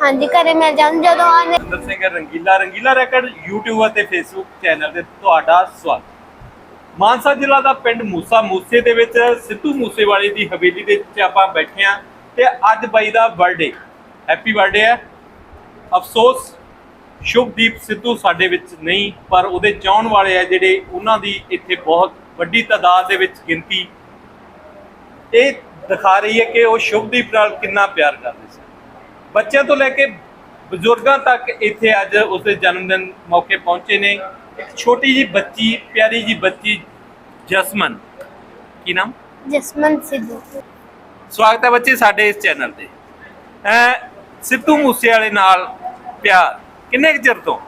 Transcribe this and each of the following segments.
ਹਾਂਜੀ ਘਰੇ ਮਿਲ ਜਾਂਦੇ ਜਦੋਂ ਆਨੇ ਸੁੰਦਰ ਸਿੰਘ ਰੰਗੀਲਾ ਰੰਗੀਲਾ ਰੈਕਡ YouTube ਅਤੇ Facebook ਚੈਨਲ ਤੇ ਤੁਹਾਡਾ ਸਵਾਗਤ। ਮਾਨਸਾ ਜ਼ਿਲ੍ਹਾ ਦਾ ਪਿੰਡ ਮੂਸਾ ਮੂਸੇ ਦੇ ਵਿੱਚ ਸਿੱਧੂ ਮੂਸੇਵਾਲੇ ਦੀ ਹਵੇਲੀ ਦੇ ਵਿੱਚ ਆਪਾਂ ਬੈਠੇ ਆ ਤੇ ਅੱਜ ਬਾਈ ਦਾ ਬਰਥਡੇ ਹੈਪੀ ਬਰਥਡੇ ਹੈ। ਅਫਸੋਸ ਸ਼ੁਭਦੀਪ ਸਿੱਧੂ ਸਾਡੇ ਵਿੱਚ ਨਹੀਂ ਪਰ ਉਹਦੇ ਚਾਹਣ ਵਾਲੇ ਆ ਜਿਹੜੇ ਉਹਨਾਂ ਦੀ ਇੱਥੇ ਬਹੁਤ ਵੱਡੀ ਤਾਦਾਦ ਦੇ ਵਿੱਚ ਗਿਣਤੀ। ਇਹ ਦਿਖਾ ਰਹੀ ਹੈ ਕਿ ਉਹ ਸ਼ੁਭਦੀਪ ਨਾਲ ਕਿੰਨਾ ਪਿਆਰ ਕਰਦੇ ਸੀ ਬੱਚਿਆਂ ਤੋਂ ਲੈ ਕੇ ਬਜ਼ੁਰਗਾਂ ਤੱਕ ਇੱਥੇ ਅੱਜ ਉਸਦੇ ਜਨਮ ਦਿਨ ਮੌਕੇ ਪਹੁੰਚੇ ਨੇ। ਇੱਕ ਛੋਟੀ ਜੀ ਬੱਚੀ ਪਿਆਰੀ ਜੀ ਬੱਚੀ ਜਸਮਨ। ਕੀ ਨਾਮ? ਜਸਮਨ ਸਿੱਧੂ। ਸਵਾਗਤ ਹੈ ਬੱਚੇ ਸਾਡੇ ਇਸ ਚੈਨਲ ਤੇ। ਅ ਸਿੱਧੂ ਮੂਸੇ ਵਾਲੇ ਨਾਲ ਪਿਆਰ ਕਿੰਨੇ ਕੁ ਚਿਰ ਤੋਂ?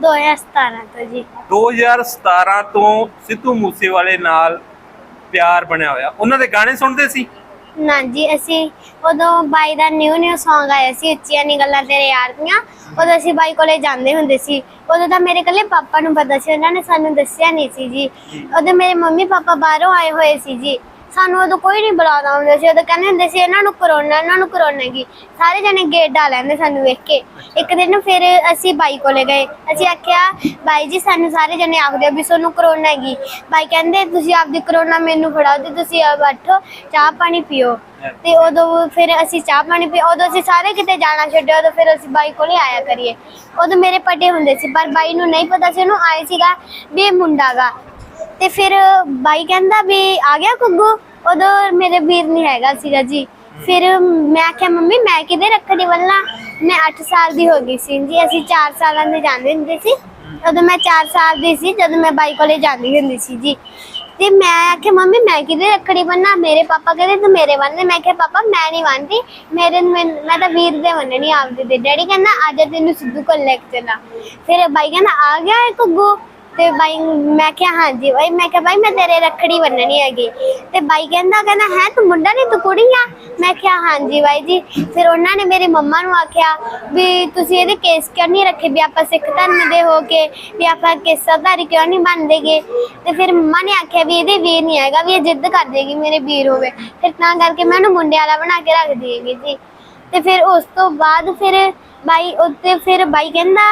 2017 ਤੋਂ ਜੀ। 2017 ਤੋਂ ਸਿੱਧੂ ਮੂਸੇ ਵਾਲੇ ਨਾਲ ਪਿਆਰ ਬਣਿਆ ਹੋਇਆ। ਉਹਨਾਂ ਦੇ ਗਾਣੇ ਸੁਣਦੇ ਸੀ? ਨਾ ਜੀ ਅਸੀਂ ਉਦੋਂ ਬਾਈ ਦਾ ਨਿਊ ਨਿਊ Song ਆਇਆ ਸੀ ਉੱਚੀਆਂ ਨੀ ਗੱਲਾਂ ਤੇਰੇ ਯਾਰ ਦੀਆਂ। ਉਦੋਂ ਅਸੀਂ ਬਾਈ ਕੋਲੇ ਜਾਂਦੇ ਹੁੰਦੇ ਸੀ। ਉਦੋਂ ਤਾਂ ਮੇਰੇ ਕੱਲੇ ਪਾਪਾ ਨੂੰ ਪਤਾ ਸੀ ਉਹਨਾਂ ਨੇ ਸਾਨੂੰ ਦੱਸਿਆ ਨਹੀਂ ਸੀ ਜੀ। ਜੀ। ਉਦੋਂ ਮੇਰੇ ਮੰਮੀ ਪਾਪਾ ਬਾਹਰੋਂ ਆਏ ਹੋਏ ਸੀ ਜੀ। ਸਾਨੂੰ ਉਦੋਂ ਕੋਈ ਨਹੀਂ ਬੁਲਾਉਂਦਾ ਹੁੰਦਾ ਸੀ। ਉਦੋਂ ਕਹਿੰਦੇ ਹੁੰਦੇ ਸੀ ਇਹਨਾਂ ਨੂੰ ਕਰੋਨਾ ਇਹਨਾਂ ਨੂੰ ਕਰੋਨਾ ਗੀ ਸਾਰੇ ਜਣੇ ਗੇਟ ਡਾ ਲੈਂਦੇ ਸਾਨੂੰ ਵੇਖ ਕੇ। ਇੱਕ ਦਿਨ ਫਿਰ ਅਸੀਂ ਬਾਈ ਕੋਲੇ ਗਏ। ਅਸੀਂ ਆਖਿਆ ਬਾਈ ਜੀ ਸਾਨੂੰ ਸਾਰੇ ਜਣੇ ਆਖਦੇ ਆ ਵੀ ਤੁਹਾਨੂੰ ਕਰੋਨਾ ਹੈਗੀ ਬਾਈ ਕਹਿੰਦੇ ਤੁਸੀਂ ਆਪਦੀ ਕਰੋਨਾ ਮੈਨੂੰ ਫੜਾਓ ਤੇ ਤੁਸੀਂ ਆ ਬੈਠੋ ਚਾਹ ਪਾਣੀ ਪੀਓ। ਤੇ ਉਦੋਂ ਫਿਰ ਅਸੀਂ ਚਾਹ ਪਾਣੀ ਪੀ ਉਦੋਂ ਅਸੀਂ ਸਾਰੇ ਕਿਤੇ ਜਾਣਾ ਛੱਡਿਆ ਉਦੋਂ ਫਿਰ ਅਸੀਂ ਬਾਈ ਕੋਲੇ ਆਇਆ ਕਰੀਏ। ਉਦੋਂ ਮੇਰੇ ਪੱਟੇ ਹੁੰਦੇ ਸੀ ਪਰ ਬਾਈ ਨੂੰ ਨਹੀਂ ਪਤਾ ਸੀ ਉਹਨੂੰ ਆਏ ਸੀਗਾ ਵੀ ਇਹ ਮੁੰਡਾ ਗਾ। ਤੇ ਫਿਰ ਬਾਈ ਕਹਿੰਦਾ ਵੀ ਆ ਗਿਆ ਕੁੱਗੂ ਉਦੋਂ ਮੇਰੇ ਵੀਰ ਨਹੀਂ ਹੈਗਾ ਸੀਗਾ ਜੀ। ਫਿਰ ਮੈਂ ਆਖਿਆ, ਮੰਮੀ, ਮੈਂ ਕਿਧੇ ਰੱਖੜੀ ਬੰਨ੍ਹਣਾ? ਮੈਂ 8 ਸਾਲ ਦੀ ਹੋ ਗਈ ਸੀ ਜੀ। ਅਸੀਂ 4 ਸਾਲਾਂ ਦੇ ਜਾਂਦੇ ਹੁੰਦੇ ਸੀ। ਉਦੋਂ ਮੈਂ 4 ਸਾਲ ਦੀ ਸੀ, ਜਦੋਂ ਮੈਂ ਬਾਈ ਕੋਲੇ ਜਾਂਦੀ ਹੁੰਦੀ ਸੀ ਜੀ। ਤੇ ਮੈਂ ਆਖਿਆ, ਮੰਮੀ, ਮੈਂ ਕਿਹਦੇ ਰੱਖੜੀ ਬੰਨਾ ਮੇਰੇ ਪਾਪਾ ਕਹਿੰਦੇ, ਤੂੰ ਮੇਰੇ ਬੰਨ੍ਹ ਮੈਂ ਕਿਹਾ, ਪਾਪਾ, ਮੈਂ ਨਹੀਂ ਬੰਨਦੀ ਮੇਰੇ ਮੈਂ ਮੈਂ ਤਾਂ ਵੀਰ ਦੇ ਬੰਨਣੀ ਆਪਦੇ ਦੇ ਡੈਡੀ ਕਹਿੰਦਾ ਅੱਜ ਤੈਨੂੰ ਸਿੱਧੂ ਕੋਲ ਲੈ ਕੇ ਚੱਲਾਂ। ਫਿਰ ਬਾਈ ਕਹਿੰਦਾ, ਆ ਗਿਆ ਇਹ ਕੁੱਗੂ ਤੇ ਬਾਈ ਮੈਂ ਕਿਹਾ, ਹਾਂਜੀ ਬਾਈ, ਮੈਂ ਕਿਹਾ, ਬਾਈ, ਮੈਂ ਤੇਰੇ ਰੱਖੜੀ ਬੰਨਣੀ ਹੈਗੀ। ਤੇ ਬਾਈ ਕਹਿੰਦਾ ਕਹਿੰਦਾ, ਹੈ, ਤੂੰ ਮੁੰਡਾ ਨਹੀਂ ਤੂੰ ਕੁੜੀ ਆ? ਮੈਂ ਕਿਹਾ, ਹਾਂਜੀ ਬਾਈ ਜੀ। ਫਿਰ ਉਹਨਾਂ ਨੇ ਮੇਰੇ ਮੰਮਾ ਨੂੰ ਆਖਿਆ ਵੀ ਤੁਸੀਂ ਇਹਦੇ ਕੇਸ ਕਿਉਂ ਨਹੀਂ ਰੱਖੇ, ਵੀ ਆਪਾਂ ਸਿੱਖ ਧਰਮ ਦੇ ਹੋ ਕੇ, ਵੀ ਆਪਾਂ ਕੇਸਾਧਾਰੀ ਕਿਉਂ ਨਹੀਂ ਬਣਦੇਗੇ ਤੇ ਫਿਰ ਮੰਮਾ ਨੇ ਆਖਿਆ ਵੀ ਇਹਦੇ ਵੀਰ ਨਹੀਂ ਹੈਗਾ, ਵੀ ਇਹ ਜਿੱਦ ਕਰ ਦੇਗੀ ਮੇਰੇ ਵੀਰ ਹੋਵੇ। ਫਿਰ ਤਾਂ ਕਰਕੇ ਮੈਂ ਉਹਨੂੰ ਮੁੰਡੇ ਵਾਲਾ ਬਣਾ ਕੇ ਰੱਖ ਦੇਗੀ ਜੀ। ਤੇ ਫਿਰ ਉਸ ਤੋਂ ਬਾਅਦ ਫਿਰ ਬਾਈ ਉੱਤੇ ਫਿਰ ਬਾਈ ਕਹਿੰਦਾ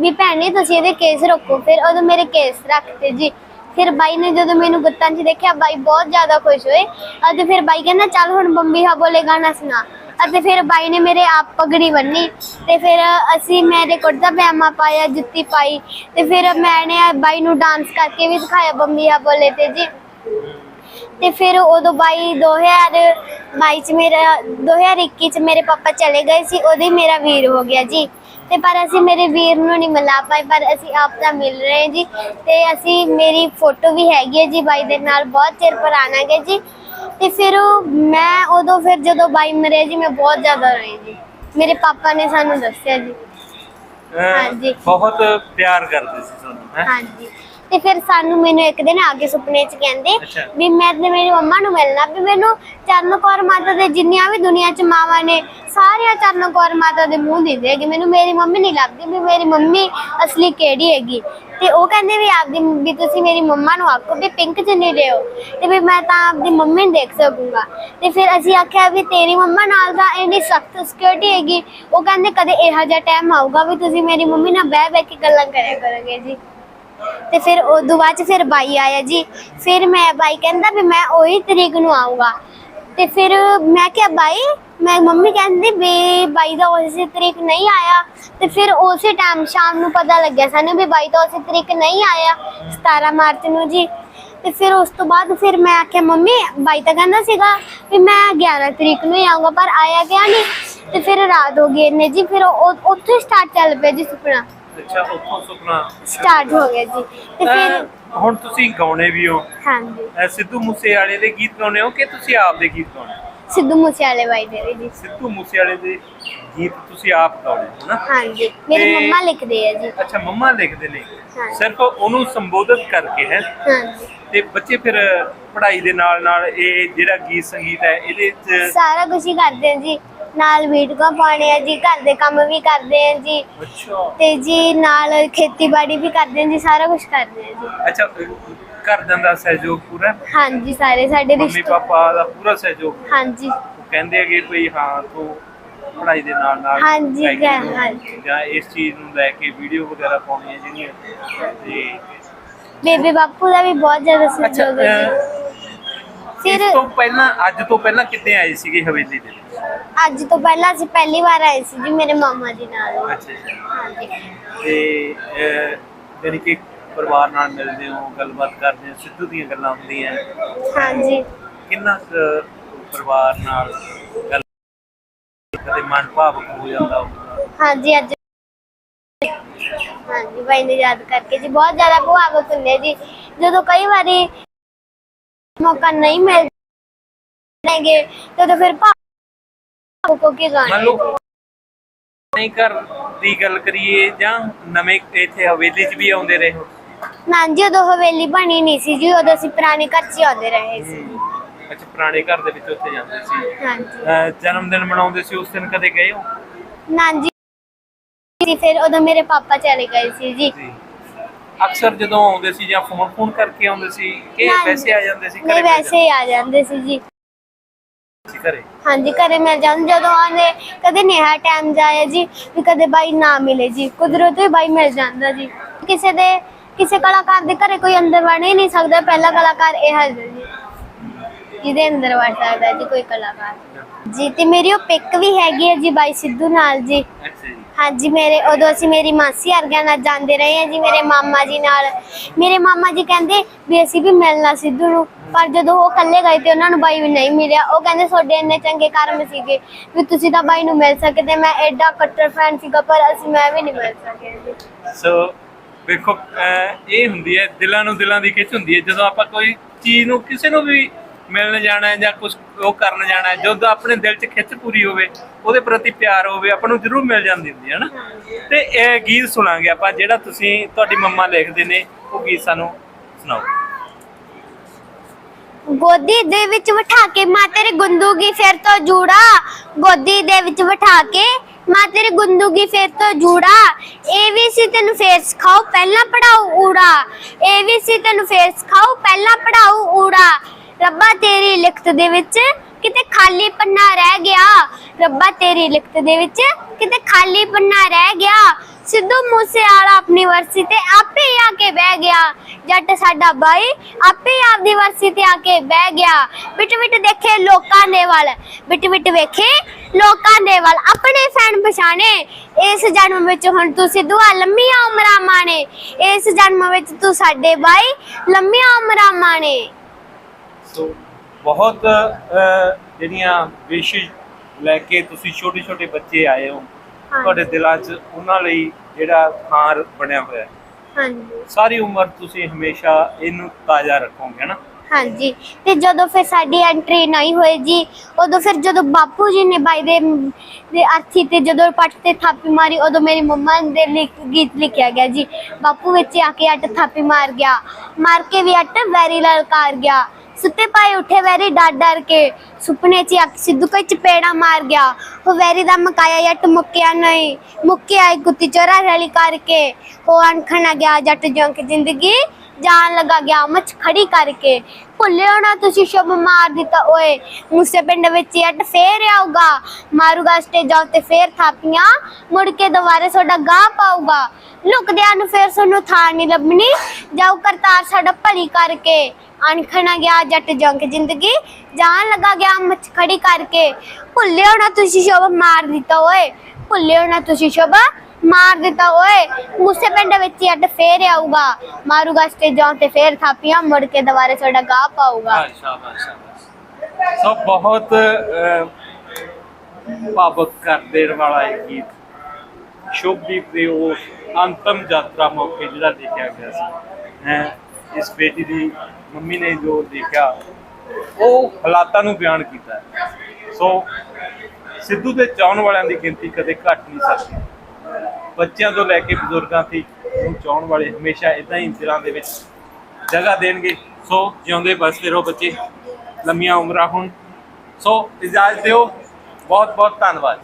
ਵੀ ਭੈਣੇ ਤੁਸੀਂ ਇਹਦੇ ਕੇਸ ਰੱਖੋ। ਫਿਰ ਉਦੋਂ ਮੇਰੇ ਕੇਸ ਰੱਖਤੇ ਜੀ। ਫਿਰ ਬਾਈ ਨੇ ਜਦੋਂ ਮੈਨੂੰ ਗੁੱਤਾਂ 'ਚ ਦੇਖਿਆ, ਬਾਈ ਬਹੁਤ ਜ਼ਿਆਦਾ ਖੁਸ਼ ਹੋਏ। ਅਤੇ ਫਿਰ ਬਾਈ ਕਹਿੰਦਾ, ਚੱਲ ਹੁਣ ਬੰਬੀ ਹਾ ਬੋਲੇ ਗਾਣਾ ਸੁਣਾ। ਅਤੇ ਫਿਰ ਬਾਈ ਨੇ ਮੇਰੇ ਆਪ ਪਗੜੀ ਬੰਨੀ। ਤੇ ਫਿਰ ਅਸੀਂ ਮੇਰੇ ਕੁੜਤਾ ਪਜਾਮਾ ਪਾਇਆ, ਜੁੱਤੀ ਪਾਈ। ਤੇ ਫਿਰ ਮੈਨੇ ਬਾਈ ਨੂੰ ਡਾਂਸ ਕਰਕੇ ਵੀ ਦਿਖਾਇਆ ਬੰਬੀ ਹਾ ਬੋਲੇ ਤੇ ਜੀ। ਤੇ ਫਿਰ ਉਦੋਂ ਬਾਈ 2022 ਚ ਮੇਰਾ 2021 ਚ ਮੇਰੇ ਪਾਪਾ ਚਲੇ ਗਏ ਸੀ ਉਹਦੇ ਮੇਰਾ ਵੀਰ ਹੋ ਗਿਆ ਜੀ। ਤੇ ਪਰ ਅਸੀਂ ਮੇਰੇ ਵੀਰ ਨੂੰ ਨਹੀਂ ਮਿਲਾ ਪਾਏ ਪਰ ਅਸੀਂ ਆਪ ਤਾਂ ਮਿਲ ਰਹੇ ਹਾਂ ਜੀ। ਤੇ ਅਸੀਂ ਮੇਰੀ ਫੋਟੋ ਵੀ ਹੈਗੀ ਹੈ ਜੀ ਬਾਈ ਦੇ ਨਾਲ ਬਹੁਤ ਚਿਰ ਪੁਰਾਣਾ ਹੈ ਜੀ। ਤੇ ਫਿਰ ਉਹ- ਮੈਂ ਉਦੋਂ ਫਿਰ ਜਦੋਂ ਬਾਈ ਮਰਿਆ ਜੀ ਮੈਂ ਬਹੁਤ ਜ਼ਿਆਦਾ ਰੋਈ ਜੀ। ਮੇਰੇ ਪਾਪਾ ਨੇ ਸਾਨੂੰ ਦੱਸਿਆ ਜੀ। ਅਹ ਹਾਂਜੀ। ਬਹੁਤ ਪਿਆਰ ਕਰਦੇ ਸੀ ਤੁਹਾਨੂੰ ਹੈਂ? ਹਾਂਜੀ। ਤੇ ਫਿਰ ਸਾਨੂੰ ਮੈਨੂੰ ਇੱਕ ਦਿਨ ਆ ਕੇ ਸੁਪਨੇ 'ਚ ਕਹਿੰਦੇ। ਵੀ ਮੈਂ ਤੇ ਮੇਰੀ ਮੰਮਾ ਨੂੰ ਮਿਲਣਾ ਵੀ ਮੈਨੂੰ ਚਰਨ ਕੌਰ ਮਾਤਾ ਦੇ ਜਿੰਨੀਆਂ ਵੀ ਦੁਨੀਆ 'ਚ ਮਾਵਾਂ ਨੇ ਸਾਰੀਆਂ ਚਰਨ ਕੌਰ ਮਾਤਾ ਦੇ ਮੂੰਹ ਦਿੰਦੇ ਹੈਗੇ। ਮੈਨੂੰ ਮੇਰੀ ਮੰਮੀ ਨਹੀਂ ਲੱਭਦੀ ਵੀ ਮੇਰੀ ਮੰਮੀ ਅਸਲੀ ਕਿਹੜੀ ਹੈਗੀ। ਤੇ ਉਹ ਕਹਿੰਦੇ ਵੀ ਆਪਦੀ ਵੀ ਤੁਸੀਂ ਮੇਰੀ ਮੰਮਾ ਨੂੰ ਆਖੋ ਵੀ ਪਿੰਕ 'ਚ ਨਹੀਂ ਰਹੋ ਤੇ ਵੀ ਮੈਂ ਤਾਂ ਆਪਦੀ ਮੰਮੀ ਨੂੰ ਦੇਖ ਸਕੂੰਗਾ। ਤੇ ਫਿਰ ਅਸੀਂ ਆਖਿਆ ਵੀ ਤੇਰੀ ਮੰਮਾ ਨਾਲ ਤਾਂ ਇੰਨੀ ਸਖਤ ਸਿਕਿਉਰਿਟੀ ਹੈਗੀ। ਉਹ ਕਹਿੰਦੇ ਕਦੇ ਇਹੋ ਜਿਹਾ ਟਾਈਮ ਆਊਗਾ ਵੀ ਤੁਸੀਂ ਮੇਰੀ ਮੰਮੀ ਨਾਲ ਬਹਿ ਬਹਿ ਕੇ ਗੱਲਾਂ ਕਰਿਆ ਕਰੋਗੇ ਜੀ। ਤੇ ਫਿਰ ਉਦੋਂ ਬਾਅਦ ਫਿਰ ਬਾਈ ਆਇਆ ਜੀ। ਫਿਰ ਮੈਂ ਬਾਈ ਕਹਿੰਦਾ ਵੀ ਮੈਂ ਉਹੀ ਤਰੀਕ ਨੂੰ ਆਉਂਗਾ ਤੇ ਫਿਰ ਮੈਂ ਕਿਹਾ, ਬਾਈ, ਮੈਂ ਮੰਮੀ ਕਹਿੰਦੀ ਵੀ ਬਾਈ ਦਾ ਉਸੇ ਤਰੀਕ ਨਹੀਂ ਆਇਆ। ਤੇ ਫਿਰ ਉਸੇ ਟਾਈਮ ਸ਼ਾਮ ਨੂੰ ਪਤਾ ਲੱਗਿਆ ਸਾਨੂੰ ਵੀ ਬਾਈ ਦਾ ਉਸੇ ਤਰੀਕ ਨਹੀਂ ਆਇਆ 17 ਮਾਰਚ ਨੂੰ ਜੀ। ਤੇ ਫਿਰ ਉਸ ਤੋਂ ਬਾਅਦ ਫਿਰ ਮੈਂ ਆਖਿਆ, ਮੰਮੀ, ਬਾਈ ਤਾਂ ਕਹਿੰਦਾ ਸੀਗਾ ਵੀ ਮੈਂ 11 ਤਰੀਕ ਨੂੰ ਹੀ ਆਉਂਗਾ ਪਰ ਆਇਆ ਗਿਆ ਨਹੀਂ। ਤੇ ਫਿਰ ਰਾਤ ਹੋ ਗਈ ਨੇ ਜੀ, ਫਿਰ ਉਹ- ਉੱਥੇ ਸਟਾਰਟ ਚੱਲ ਪਿਆ ਜੀ ਸੁਪਨਾ। ਅੱਛਾ ਉੱਥੋਂ ਸੁਪਨਾ ਸਟਾਰਟ ਹੋ ਗਿਆ ਜੀ। ਤੇ ਫਿਰ ਅਹ ਹੁਣ ਤੁਸੀਂ ਗਾਉਣੇ ਵੀ ਹੋ। ਹਾਂਜੀ। ਅਹ ਸਿੱਧੂ ਮੂਸੇਵਾਲੇ ਦੇ ਗੀਤ ਗਾਉਣੇ ਹੋ ਕਿ ਤੁਸੀਂ ਆਪ ਦੇ ਗੀਤ ਗਾਉਣੇ ਹੋ? ਸਿੱਧੂ ਮੂਸੇਵਾਲੇ ਬਾਈ ਦੇ ਵੀ ਜੀ। ਸਿੱਧੂ ਮੂਸੇਵਾਲੇ ਦੇ ਗੀਤ ਤੁਸੀਂ ਆਪ ਗਾਉਣੇ ਹੋ ਨਾ ਹਾਂਜੀ। ਮੇਰੀ ਤੇ- ਮੰਮਾ ਲਿਖਦੇ ਆ ਜੀ। ਅੱਛਾ ਮੰਮਾ ਲਿਖਦੇ ਨੇ। ਹਾਂ। ਸਿਰਫ ਉਹਨੂੰ ਸੰਬੋਧਿਤ ਕਰਕੇ ਹੈ। ਹਾਂਜੀ। ਤੇ ਬੱਚੇ ਫਿਰ ਪੜ੍ਹਾਈ ਦੇ ਨਾਲ ਨਾਲ ਇਹ ਜਿਹੜਾ ਗੀਤ ਸੰਗੀਤ ਹੈ ਇਹਦੇ ਸਾਰਾ ਕੁਝ ਹੀ ਕਰਦੇ ਆ ਜੀ। ਨਾਲ ਵੀਡੀਓ ਪਾਣੇ ਆ ਜੀ ਘਰ ਦੇ ਕੰਮ ਵੀ ਕਰਦੇ ਆ ਜੀ। ਅੱਛਾ। ਤੇ ਜੀ ਨਾਲ ਖੇਤੀਬਾੜੀ ਵੀ ਕਰਦੇ ਆ ਜੀ ਸਾਰਾ ਕੁਝ ਕਰਦੇ ਆ ਜੀ। ਅੱਛਾ ਘਰਦਿਆਂ ਦਾ ਸਹਿਯੋਗ ਪੂਰਾ? ਹੈ? ਹਾਂਜੀ ਸਾਰੇ ਸਾਡੇ ਮੰਮੀ ਰਿਸ਼ਤੇ ਪਾਪਾ ਦਾ ਪੂਰਾ ਸਹਿਯੋਗ? ਹਾਂਜੀ। ਉਹ ਕਹਿੰਦੇ ਹੈਗੇ ਭਈ ਹਾਂ ਤੂੰ ਪੜ੍ਹਾਈ ਦੇ ਨਾਲ ਨਾਲ ਹਾਂਜੀ, ਗਾਇਕੀ ਗਾ- ਨੂੰ ਹਾਂਜੀ। ਜਾਂ ਇਸ ਚੀਜ਼ ਨੂੰ ਲੈ ਕੇ ਵੀਡੀਓ ਵਗੈਰਾ ਪਾਉਣੀਆਂ ਜਿਹੜੀਆਂ। ਤੇ ਬੇਬੇ ਬਾਪੂ ਦਾ ਵੀ ਬਹੁਤ ਜ਼ਿਆਦਾ ਅੱਛਾ ਸਹਿਯੋਗ ਹੈ ਜੀ। ਅਹ, ਫਿਰ ਇਸ ਤੋਂ ਪਹਿਲਾਂ ਅੱਜ ਤੋਂ ਪਹਿਲਾਂ ਕਿੱਥੇ ਆਏ ਸੀਗੇ ਹਵੇਲੀ ਦੇ ਵਿੱਚ? ਅੱਜ ਤੋਂ ਪਹਿਲਾਂ ਅਸੀਂ ਪਹਿਲੀ ਵਾਰ ਆਏ ਸੀ ਜੀ ਮੇਰੇ ਮਾਮਾ ਜੀ ਨਾਲ। ਅੱਛਾ ਅੱਛਾ। ਹਾਂਜੀ। ਤੇ ਅਹ, ਜਾਣੀ ਕਿ ਪਰਿਵਾਰ ਨਾਲ ਮਿਲਦੇ ਹੋ ਗੱਲਬਾਤ ਕਰਦੇ ਹੋ ਸਿੱਧੂ ਦੀਆਂ ਗੱਲਾਂ ਹੁੰਦੀਆਂ। ਹਾਂਜੀ। ਕਿੰਨਾ ਕੁ ਪਰਿਵਾਰ ਨਾਲ ਗੱਲ ਕਦੇ ਮਨ ਭਾਵੁਕ ਹੋ ਜਾਂਦਾ ਹੋਊਗਾ? ਹਾਂਜੀ ਅੱਜ ਹਾਂਜੀ ਬਾਈ ਨੇ ਯਾਦ ਕਰਕੇ ਜੀ ਬਹੁਤ ਜ਼ਿਆਦਾ ਪ੍ਰਭਾਵਿਤ ਹੁੰਦੇ ਜੀ। ਜਦੋਂ ਕਈ ਵਾਰੀ ਮੌਕਾ ਨਹੀਂ ਮਿਲਦਾਗੇ ਤਦੋਂ ਫਿਰ ਭਾਵੁਕ ਹੋ ਕੇ ਮੰਨ ਗਾਣੇ ਲਓ ਨਹੀਂ ਘਰ ਦੀ ਗੱਲ ਕਰੀਏ ਜਾਂ ਨਵੇਂ ਇੱਥੇ ਹਵੇਲੀ 'ਚ ਵੀ ਆਉਂਦੇ ਰਹੇ ਹੋ? ਨਾ ਜੀ ਉਦੋਂ ਹਵੇਲੀ ਬਣੀ ਨਹੀਂ ਸੀ ਜੀ ਉਦੋਂ ਅਸੀਂ ਪੁਰਾਣੇ ਘਰ 'ਚ ਹੀ ਆਉਂਦੇ ਰਹੇ ਸੀ। ਅੱਛਾ ਪੁਰਾਣੇ ਘਰ ਦੇ ਵਿੱਚ ਉੱਥੇ ਜਾਂਦੇ ਸੀ। ਹਾਂਜੀ। ਅਹ, ਜਨਮ ਦਿਨ ਮਨਾਉਂਦੇ ਸੀ ਉਸ ਦਿਨ ਕਦੇ ਗਏ ਹੋ? ਨਾ ਜੀ ਜੀ, ਫਿਰ ਉਦੋਂ ਮੇਰੇ ਪਾਪਾ ਚਲੇ ਗਏ ਸੀ ਜੀ। ਜੀ। ਅਕਸਰ ਜਦੋਂ ਆਉਂਦੇ ਸੀ ਜਾਂ ਫੋਨ ਫੋਨ ਕਰਕੇ ਆਉਂਦੇ ਸੀ ਕਿ। ਵੈਸੇ ਆ ਜਾਂਦੇ ਸੀ ਨਹੀਂ ਵੈਸੇ ਹੀ ਆ ਜਾਂਦੇ ਸੀ ਜੀ। ਸੀ ਘਰੇ? ਹਾਂਜੀ ਘਰੇ ਮਿਲ ਜਾਂਦੇ ਜਦੋਂ ਆਉਂਦੇ ਕਦੇ ਨੇਹਾ ਟਾਈਮ ਜਾਏ ਜੀ ਵੀ ਕਦੇ ਬਾਈ ਨਾ ਮਿਲੇ ਜੀ। ਕੁਦਰਤ ਹੀ ਬਾਈ ਮਿਲ ਜਾਂਦਾ ਜੀ। ਕਿਸੇ ਦੇ ਕਿਸੇ ਕਲਾਕਾਰ ਦੇ ਘਰੇ ਕੋਈ ਅੰਦਰ ਵੜ ਹੀ ਨਹੀਂ ਸਕਦਾ ਪਹਿਲਾ ਕਲਾਕਾਰ ਇਹ ਹੈ ਜੀ। ਜਿਹਦੇ ਅੰਦਰ ਵੜ ਸਕਦਾ ਜੀ ਕੋਈ ਕਲਾਕਾਰ। ਜੀ ਤੇ ਮੇਰੀ ਉਹ ਪਿਕ ਵੀ ਹੈਗੀ ਹੈ ਜੀ ਬਾਈ ਸਿੱਧੂ ਨਾਲ ਜੀ। ਅੱਛਾ ਜੀ। ਹਾਂਜੀ ਮੇਰੇ ਉਦੋਂ ਅਸੀਂ ਮੇਰੀ ਮਾਸੀ ਵਰਗਿਆਂ ਨਾਲ ਜਾਂਦੇ ਰਹੇ ਹਾਂ ਜੀ ਮੇਰੇ ਮਾਮਾ ਜੀ ਨਾਲ। ਮੇਰੇ ਮਾਮਾ ਜੀ ਕਹਿੰਦੇ ਵੀ ਅਸੀਂ ਵੀ ਮਿਲਣਾ ਸਿੱਧੂ ਨੂੰ ਪਰ ਜਦੋਂ ਉਹ ਇਕੱਲੇ ਗਏ ਤੇ ਉਹਨਾਂ ਨੂੰ ਬਾਈ ਵੀ ਨਹੀਂ ਮਿਲਿਆ। ਉਹ ਕਹਿੰਦੇ ਤੁਹਾਡੇ ਇੰਨੇ ਚੰਗੇ ਕਰਮ ਸੀਗੇ ਵੀ ਤੁਸੀਂ ਤਾਂ ਬਾਈ ਨੂੰ ਮਿਲ ਸਕਦੇ ਮੈਂ ਐਡਾ ਕੱਟਰ ਫੈਨ ਸੀਗਾ ਪਰ ਅਸੀਂ ਮੈਂ ਵੀ ਨਹੀਂ ਮਿਲ ਸਕਿਆ ਜੀ। ਸੋ ਵੇਖੋ ਇਹ ਹੁੰਦੀ ਹੈ ਦਿਲਾਂ ਨੂੰ ਦਿਲਾਂ ਦੀ ਖਿੱਚ ਹੁੰਦੀ ਹੈ। ਜਦੋਂ ਆਪਾਂ ਕੋਈ ਚੀਜ਼ ਨੂੰ ਕਿਸੇ ਨੂੰ ਵੀ ਮਿਲਣ ਜਾਣਾ ਹੈ ਜਾਂ ਕੁਝ ਉਹ ਕਰਨ ਜਾਣਾ ਹੈ, ਜਦੋਂ ਆਪਣੇ ਦਿਲ 'ਚ ਖਿੱਚ ਪੂਰੀ ਹੋਵੇ, ਉਹਦੇ ਪ੍ਰਤੀ ਪਿਆਰ ਹੋਵੇ, ਆਪਾਂ ਨੂੰ ਜ਼ਰੂਰ ਮਿਲ ਜਾਂਦੀ ਹੁੰਦੀ ਹੈ ਨਾ? ਤੇ ਇਹ ਗੀਤ ਸੁਣਾਂਗੇ ਆਪਾਂ, ਜਿਹੜਾ ਤੁਸੀਂ ਤੁਹਾਡੀ ਮੰਮਾ ਲਿਖਦੇ ਨੇ, ਉਹ ਗੀਤ ਸਾਨੂੰ ਸੁਣਾਓ। ਗੋਦੀ ਦੇ ਵਿੱਚ ਬਿਠਾ ਕੇ ਮਾਂ ਤੇਰੇ ਗੁੰਦੂਗੀ ਫਿਰ ਤੋਂ ਜੂੜਾ। ਗੋਦੀ ਦੇ ਵਿੱਚ ਬਿਠਾ ਕੇ ਮਾਂ ਤੇਰੇ ਗੁੰਦੂਗੀ ਫਿਰ ਤੋਂ ਜੂੜਾ। ਇਹ ਵੀ ਸੀ ਤੈਨੂੰ ਫੇਰ ਸਿਖਾਓ, ਪਹਿਲਾਂ ਪੜਾਓ ਊੜਾ। ਇਹ ਵੀ ਸੀ ਤੈਨੂੰ ਫੇਰ ਸਿਖਾਓ, ਪਹਿਲਾਂ ਪੜਾਓ ਊੜਾ। ਰੱਬਾ ਤੇਰੀ ਲਿਖਤ ਦੇ ਵਿੱਚ ਕਿਤੇ ਖਾਲੀ ਪੰਨਾ ਰਹਿ ਗਿਆ। ਰੱਬਾ ਤੇਰੀ ਲਿਖਤ ਦੇ ਵਿੱਚ ਕਿਤੇ ਖਾਲੀ ਪੰਨਾ ਰਹਿ ਗਿਆ। ਸਿੱਧੂ ਮੂਸੇ ਵਾਲਾ ਆਪਣੀ ਵਰਸੀ ਤੇ ਆਪੇ ਆ ਕੇ ਬਹਿ ਗਿਆ। ਜੱਟ ਸਾਡਾ ਬਾਈ ਆਪੇ ਆਪਦੀ ਵਰਸੀ ਤੇ ਆ ਕੇ ਬਹਿ ਗਿਆ। ਬਿਟ ਬਿਟ ਦੇਖੇ ਲੋਕਾਂ ਦੇ ਵੱਲ ਬਿਟ ਬਿਟ ਵੇਖੇ ਲੋਕਾਂ ਦੇ ਵੱਲ, ਆਪਣੇ ਫੈਨ ਪਛਾਣੇ। ਇਸ ਜਨਮ ਵਿੱਚ ਹੁਣ ਤੂੰ ਸਿੱਧੂ ਆ ਲੰਮੀਆਂ ਉਮਰਾਂ ਮਾਣੇ। ਇਸ ਜਨਮ ਵਿੱਚ ਤੂੰ ਸਾਡੇ ਬਾਈ ਲੰਮੀਆਂ ਉਮਰਾਂ ਮਾਣੇ। ਸੋ ਬਹੁਤ ਜਿਹੜੀਆਂ ਵਿਸ਼ੇ ਲੈ ਕੇ ਤੁਸੀਂ ਛੋਟੇ ਛੋਟੇ ਬੱਚੇ ਆਏ ਹੋ ਤੁਹਾਡੇ ਦਿਲਾਂ 'ਚ ਉਹਨਾਂ ਲਈ ਜਿਹੜਾ ਥਾਂ ਬਣਿਆ ਹੋਇਆ ਹੈ। ਹਾਂਜੀ। ਸਾਰੀ ਉਮਰ ਤੁਸੀਂ ਹਮੇਸ਼ਾ ਇਹਨੂੰ ਤਾਜ਼ਾ ਰੱਖੋਗੇ ਨਾ ਹਾਂਜੀ। ਤੇ ਜਦੋਂ ਫਿਰ ਸਾਡੀ ਐਂਟਰੀ ਨਹੀਂ ਹੋਈ ਜੀ ਉਦੋਂ ਫਿਰ ਜਦੋਂ ਬਾਪੂ ਜੀ ਨੇ ਬਾਈ ਦੇ ਦੇ ਅਰਥੀ ਤੇ ਜਦੋਂ ਪੱਟ ਤੇ ਥਾਪੀ ਮਾਰੀ ਉਦੋਂ ਮੇਰੀ ਮੰਮਾ ਦੇ ਲਿਖ ਗੀਤ ਲਿਖਿਆ ਗਿਆ ਜੀ। ਬਾਪੂ ਵਿੱਚ ਆ ਕੇ ਅੱਟ ਥਾਪੀ ਮਾਰ ਗਿਆ। ਮਾਰ ਕੇ ਵੀ ਅੱਟ ਵੈਰੀ ਲਲਕਾਰ ਗਿਆ। ਸੁੱਤੇ ਪਾਏ ਉੱਠੇ ਵੈਰੀ ਡਰ ਡਰ ਕੇ। ਸੁਪਨੇ 'ਚ ਅੱਖ ਸਿੱਧੂ ਕੋਈ ਚਪੇੜਾ ਮਾਰ ਗਿਆ। ਉਹ ਵੈਰੀ ਦਾ ਮਕਾਇਆ ਜੱਟ ਮੁੱਕਿਆ ਨਹੀਂ। ਮੁੱਕਿਆ ਇੱਕ ਕੁੱਤੀ ਚੋਰਾ ਰਲੀ ਕਰਕੇ। ਉਹ ਅਣਖਣਾ ਗਿਆ ਜੱਟ ਜੰਕ ਜ਼ਿੰਦਗੀ ਜਾਨ ਲਗਾ ਗਿਆ ਮੱਛ ਖੜੀ ਕਰਕੇ। ਭੁੱਲਿਓ ਨਾ ਤੁਸੀਂ ਸ਼ੁਭ ਮਾਰ ਦਿੱਤਾ ਓਏ। ਮੂਸੇ ਪਿੰਡ ਵਿੱਚ ਅੱਟ ਫੇਰ ਆਊਗਾ। ਮਾਰੂਗਾ ਸਟੇਜਾਂ ਤੇ ਫੇਰ ਥਾਪੀਆਂ। ਮੁੜ ਕੇ ਦੁਬਾਰੇ ਤੁਹਾਡਾ ਗਾਹ ਪਾਊਗਾ। ਲੁਕਦਿਆਂ ਨੂੰ ਫੇਰ ਤੁਹਾਨੂੰ ਥਾਂ ਨਹੀਂ ਲੱਭਣੀ। ਜਾਊ ਕਰਤਾਰ ਸਾਡਾ ਭਲੀ ਕਰਕੇ। ਅਣਖਣਾ ਗਿਆ ਜੱਟ ਜੰਗ ਜ਼ਿੰਦਗੀ। ਜਾਨ ਲਗਾ ਗਿਆ ਮੱਛ ਖੜੀ ਕਰਕੇ। ਭੁੱਲਿਓ ਨਾ ਤੁਸੀਂ ਸ਼ੁਭ ਮਾਰ ਦਿੱਤਾ ਓਏ। ਭੁੱਲਿਓ ਨਾ ਤੁਸੀਂ ਸ਼ੁਭ ਮਾਰ ਦਿੱਤਾ ਓਏ। ਮੂਸੇ ਪਿੰਡ ਵਿੱਚ ਹੀ ਅੱਡ ਫੇਰ ਆਊਗਾ। ਮਾਰੂਗਾ ਸਟੇਜਾਂ ਤੇ ਫੇਰ ਥਾਪੀਆਂ ਮੁੜ ਕੇ ਦੁਬਾਰੇ ਤੁਹਾਡਾ ਗਾਹ ਪਾਊਗਾ। ਸ਼ਾਬਾਸ਼ ਸ਼ਾਬਾਸ਼। ਸੋ ਬਹੁਤ ਅਹ, ਕਰ ਦੇਣ ਵਾਲਾ ਇਹ ਗੀਤ। ਸ਼ੁਭਦੀਪ ਦੇ ਉਸ ਅੰਤਮ ਯਾਤਰਾ ਮੌਕੇ ਜਿਹੜਾ ਦੇਖਿਆ ਗਿਆ ਸੀ। ਹੈ, ਇਸ ਬੇਟੀ ਦੀ ਮੰਮੀ ਨੇ ਜੋ ਦੇਖਿਆ, ਉਹ ਹਾਲਾਤਾਂ ਨੂੰ ਬਿਆਨ ਕੀਤਾ ਸੋ, ਸਿੱਧੂ ਦੇ ਚਾਹਣ ਵਾਲਿਆਂ ਦੀ ਗਿਣਤੀ ਕਦੇ ਘਟ ਨਹੀਂ ਸਕਦੀ। ਬੱਚਿਆਂ ਤੋਂ ਲੈ ਕੇ ਬਜ਼ੁਰਗਾਂ ਤੱਕ ਨੂੰ ਚਾਹਣ ਵਾਲੇ ਹਮੇਸ਼ਾ ਇਦਾਂ ਹੀ ਦਿਲਾਂ ਦੇ ਵਿੱਚ ਜਗ੍ਹਾ ਦੇਣਗੇ। ਸੋ, ਜਿਉਂਦੇ ਬਸਦੇ ਰਹੋ ਬੱਚੇ, ਲੰਮੀਆਂ ਉਮਰਾਂ ਹੋਣ। ਸੋ, ਇਜਾਜ਼ਤ ਦਿਓ। ਬਹੁਤ ਬਹੁਤ ਧੰਨਵਾਦ।